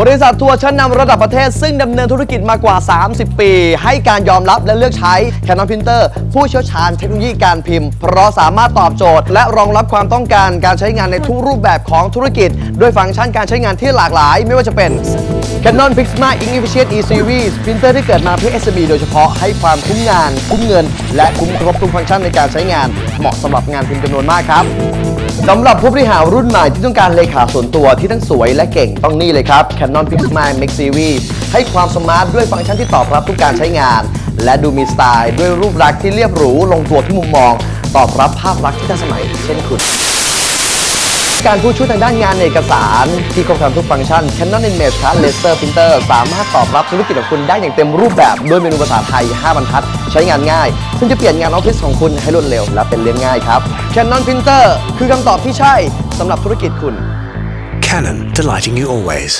บริษัททัวร์ชั้นนำระดับประเทศซึ่งดำเนินธุรกิจมากว่า 30 ปี ให้การยอมรับและเลือกใช้ Canon Printer ผู้เชี่ยวชาญเทคโนโลยีการพิมพ์ เพราะสามารถตอบโจทย์ และรองรับความต้องการการใช้งานในทุกรูปแบบของธุรกิจ ด้วยฟังก์ชันการใช้งานที่หลากหลาย ไม่ว่าจะเป็น Canon Pixma i n Efficient E Series พิมพ์เตอร์ที่เกิดมาเพื่อ SME โดยเฉพาะให้ความคุ้มงาน คุ้มเงิน และคุ้มครบทุกฟังก์ชันในการใช้งาน เหมาะสำหรับงานพิมพ์จำนวนมากครับ สำหรับผู้บริหารรุ่นใหม่ที่ต้องการเลขาส่วนตัวที่ทั้งสวยและเก่งต้องนี่เลยครับ Canon Pixma Max Series ให้ความสมาร์ทด้วยฟังก์ชันที่ตอบรับทุกการใช้งาน และดูมีสไตล์ด้วยรูปลักษณ์ที่เรียบหรูลงตัวทุกมุมมอง ตอบรับภาพลักษณ์ที่ทันสมัย เช่นคุณ การผู้ช่วยทางด้านงานเอกสาร ที่ครบครันทุกฟังก์ชัน Canon Image Card Laser Printer สามารถตอบรับธุรกิจของคุณได้อย่างเต็มรูปแบบ ด้วยเมนูภาษาไทย 5 บรรทัด ใช้งานง่าย ซึ่งจะเปลี่ยนงานออฟฟิศของคุณให้รวดเร็ว และเป็นเรื่องง่ายครับ Canon Printer คือคำตอบที่ใช่สำหรับธุรกิจคุณ Canon, delighting you always.